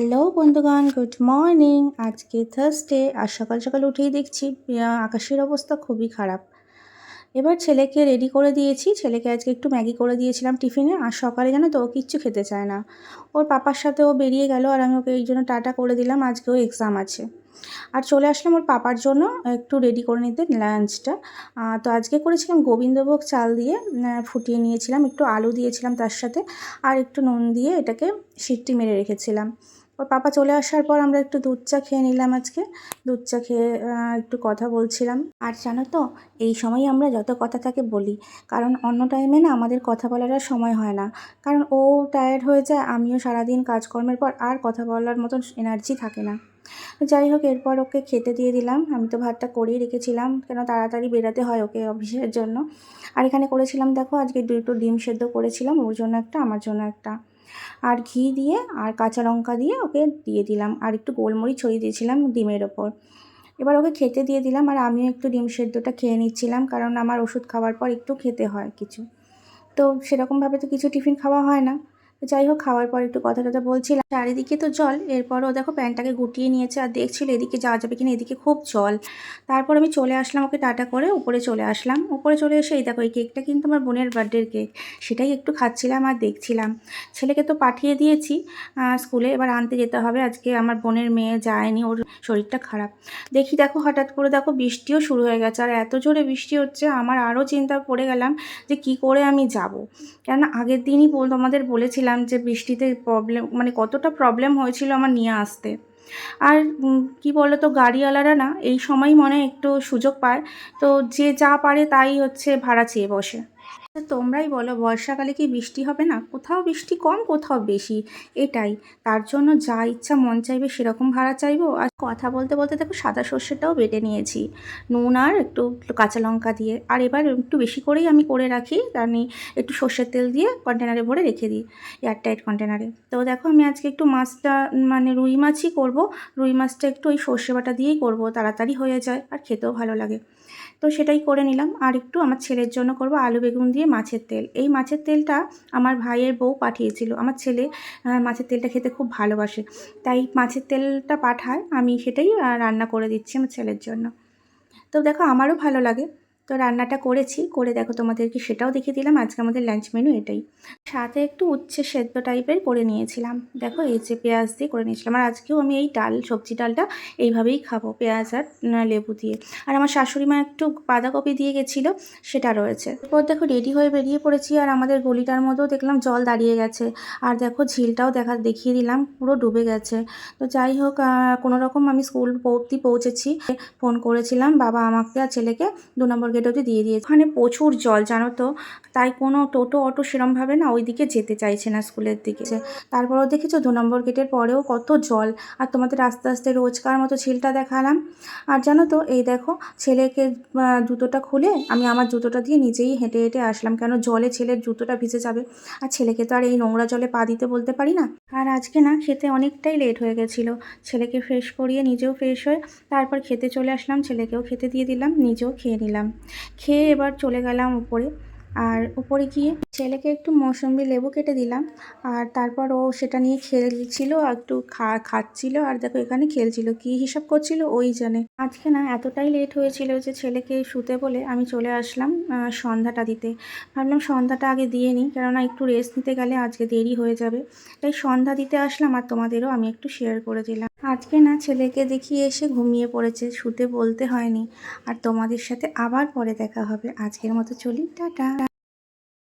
Hello বন্ধুগণ, good morning. আজকে Thursday আর সকাল সকাল উঠেই দেখছি আকাশের অবস্থা খুবই খারাপ। এবার ছেলেকে রেডি করে দিয়েছি, ছেলেকে আজকে একটু ম্যাগি করে দিয়েছিলাম টিফিনে, আর সকালে জানো তো ও কিচ্ছু খেতে চায় না। ওর পাপার সাথে ও বেরিয়ে গেল, আর আমি ওকে এই জন্য টাটা করে দিলাম, আজকেও এক্সাম আছে। আর চলে আসলাম ওর পাপার জন্য, একটু রেডি করে নিতে লাঞ্চটা তো আজকে করেছিলাম গোবিন্দভোগ চাল দিয়ে ফুটিয়ে নিয়েছিলাম, একটু আলু দিয়েছিলাম তার সাথে, আর একটু নুন দিয়ে এটাকে সিটটি মেরে রেখেছিলাম। ওর পাপা চলে আসার পর আমরা একটু দুধ চা খেয়ে নিলাম আজকে। দুধ চা খেয়ে একটু কথা বলছিলাম। আর জানো তো, এই সময় আমরা যত কথা থাকে বলি, কারণ অন্য টাইমে না আমাদের কথা বলার আর সময় হয় না। কারণ ও টায়ার্ড হয়ে যায়, আমিও সারাদিন কাজকর্মের পর আর কথা বলার মতন এনার্জি থাকে না। যাই হোক, এরপর ওকে খেতে দিয়ে দিলাম। আমি তো ভাতটা করেই রেখেছিলাম, কেন তাড়াতাড়ি বেরাতে হয় ওকে অফিসের জন্য। আর এখানে করেছিলাম, দেখো, আজকে দুটো ডিম সেদ্ধ করেছিলাম, ওর জন্য একটা, আমার জন্য একটা। আর ঘি দিয়ে আর কাঁচা লঙ্কা দিয়ে ওকে দিয়ে দিলাম। আর একটু গোলমরিচ ছড়িয়ে দিয়েছিলাম ডিমের ওপর। এবার ওকে খেতে দিয়ে দিলাম আর আমিও একটু ডিম সেদ্ধটা খেয়ে নিচ্ছিলাম কারণ আমার ওষুধ খাওয়ার পর একটু খেতে হয় কিছু। তো সেরকমভাবে তো কিছু টিফিন খাওয়া হয় না। যাই হোক, খাওয়ার পর একটু কথা টথা বলছিলাম। চারিদিকে তো জল, এরপরও দেখো প্যান্টটাকে গুটিয়ে নিয়েছে আর দেখছিল এদিকে যাওয়া যাবে কিনা, এদিকে খুব জল। তারপর আমি চলে আসলাম ওকে টাটা করে, উপরে চলে আসলাম। উপরে চলে এসে এই দেখো, এই কেকটা কিন্তু আমার বোনের বার্থডের কেক সেটাই একটু খাচ্ছিলাম আর দেখছিলাম। ছেলেকে তো পাঠিয়ে দিয়েছি স্কুলে এবার আনতে যেতে হবে। আজকে আমার বোনের মেয়ে যায়নি, ওর শরীরটা খারাপ। দেখি দেখো, হঠাৎ করে দেখো বৃষ্টিও শুরু হয়ে গেছে। আর এত জোরে বৃষ্টি হচ্ছে, আমার আরও চিন্তা পড়ে গেলাম যে কি করে আমি যাব। কেননা আগের দিনই তোমাদের বলেছিলাম যে বৃষ্টিতে প্রবলেম মানে কতটা প্রবলেম হয়েছিল আমার নিয়ে আসতে। আর কি বলো তো গাড়িওয়ালারা না, এই সময় মনে একটু সুযোগ পায়। তো যে যা পারে তাই হচ্ছে ভাড়া চেয়ে বসে। তোমরাই বলো, বর্ষাকালে কি বৃষ্টি হবে না? কোথাও বৃষ্টি কম, কোথাও বেশি। এটাই। তার জন্য যা ইচ্ছা মন চাইবে সেরকম ভাড়া চাইব। আর কথা বলতে বলতে দেখো, সাদা সর্ষেটাও বেটে নিয়েছি। নুন আর একটু কাঁচা লঙ্কা দিয়ে। আর এবার একটু বেশি করেই আমি করে রাখি। আমি একটু সর্ষের তেল দিয়ে কন্টেনারে ভরে রেখে দিই এয়ারটাইট কন্টেনারে তো দেখো, আমি আজকে একটু মাছটা মানে রুই মাছই করব। রুই মাছটা একটু ওই সর্ষে বাটা দিয়েই করব, তাড়াতাড়ি হয়ে যায় আর খেতেও ভালো লাগে। তো সেটাই করে নিলাম। আর একটু আমার ছেলের জন্য করব আলু বেগুন দিয়ে। মাছের তেল। এই মাছের তেলটা আমার ভাইয়ের বউ পাঠিয়েছিল। আমার ছেলে মাছের তেলটা খেতে খুব ভালোবাসে। তাই মাছের তেলটা পাঠায়, আমি সেটাই রান্না করে দিচ্ছি আমার ছেলের জন্য। তো দেখো, আমারও ভালো লাগে। তো রান্নাটা করেছি, করে দেখো তোমাদেরকে সেটাও দেখিয়ে দিলাম। আজকে আমাদের লাঞ্চ মেনু এটাই। সাথে একটু উচ্ছে সেদ্ধ টাইপের করে নিয়েছিলাম। দেখো, এই যে পেঁয়াজ দিয়ে করে নিয়েছিলাম। আর আজকেও আমি এই ডাল, সবজি ডালটা এইভাবেই খাব, পেঁয়াজ আর লেবু দিয়ে। আর আমার শাশুড়ি মা একটু বাঁধাকপি দিয়ে গেছিল, সেটা রয়েছে। এরপর দেখো, রেডি হয়ে বেরিয়ে পড়েছি আর আমাদের গলিটার মধ্যেও দেখলাম জল দাঁড়িয়ে গেছে। আর দেখো, ঝিলটাও দেখা, দেখিয়ে দিলাম, পুরো ডুবে গেছে। তো যাই হোক কোনো রকম আমি স্কুল অবধি পৌঁছেছি। ফোন করেছিলাম বাবা আমাকে আর ছেলেকে, দু নম্বর গেট অবধি দিয়ে দিয়েছে। ওখানে প্রচুর জল, জানো তো? তাই কোনো টোটো, অটো সেরমভাবে না ওই দিকে যেতে চাইছে না স্কুলের দিকে। তারপরেও দেখেছ, দু নম্বর গেটের পরেও কত জল। আর তোমাদের আস্তে আস্তে রোজকার মতো ঝিলটা দেখালাম। আর জানো তো, এই দেখো, ছেলেকে জুতোটা খুলে আমি আমার জুতোটা দিয়ে নিজেই হেঁটে হেঁটে আসলাম। কেন? জলে ছেলের জুতোটা ভিজে যাবে। আর ছেলেকে তো আর এই নোংরা জলে পা দিতে বলতে পারি না। আর আজকে না, খেতে অনেকটাই লেট হয়ে গেছিল। ছেলেকে ফ্রেশ করিয়ে নিজেও ফ্রেশ হয়ে তারপর খেতে চলে আসলাম। ছেলেকেও খেতে দিয়ে দিলাম, নিজেও খেয়ে নিলাম। খেয়ে এবার চলে গেলাম উপরে। আর উপরে গিয়ে ছেলেকে একটু মৌসম্বি লেবু কেটে দিলাম। আর তারপর ও সেটা নিয়ে খেলছিল, একটু খা, খাচ্ছিল। আর দেখো এখানে খেলছিল, কি হিসাব করছিল ওই জানে। আজকে না এতটাই লেট হয়েছিল যে ছেলেকে শুতে বলে আমি চলে আসলাম সন্ধ্যাটা দিতে। ভাবলাম সন্ধ্যাটা আগে দিয়ে নিই, কেননা একটু রেস্ট নিতে গেলে আজকে দেরি হয়ে যাবে। তাই সন্ধ্যা দিতে আসলাম আর তোমাদেরও আমি একটু শেয়ার করে দিলাম। আজকে না ছেলেকে দেখিয়ে এসে ঘুমিয়ে পড়েছে, শুতে বলতে হয়নি। আর তোমাদের সাথে আবার পরে দেখা হবে। আজকের মতো চলি, টাটা।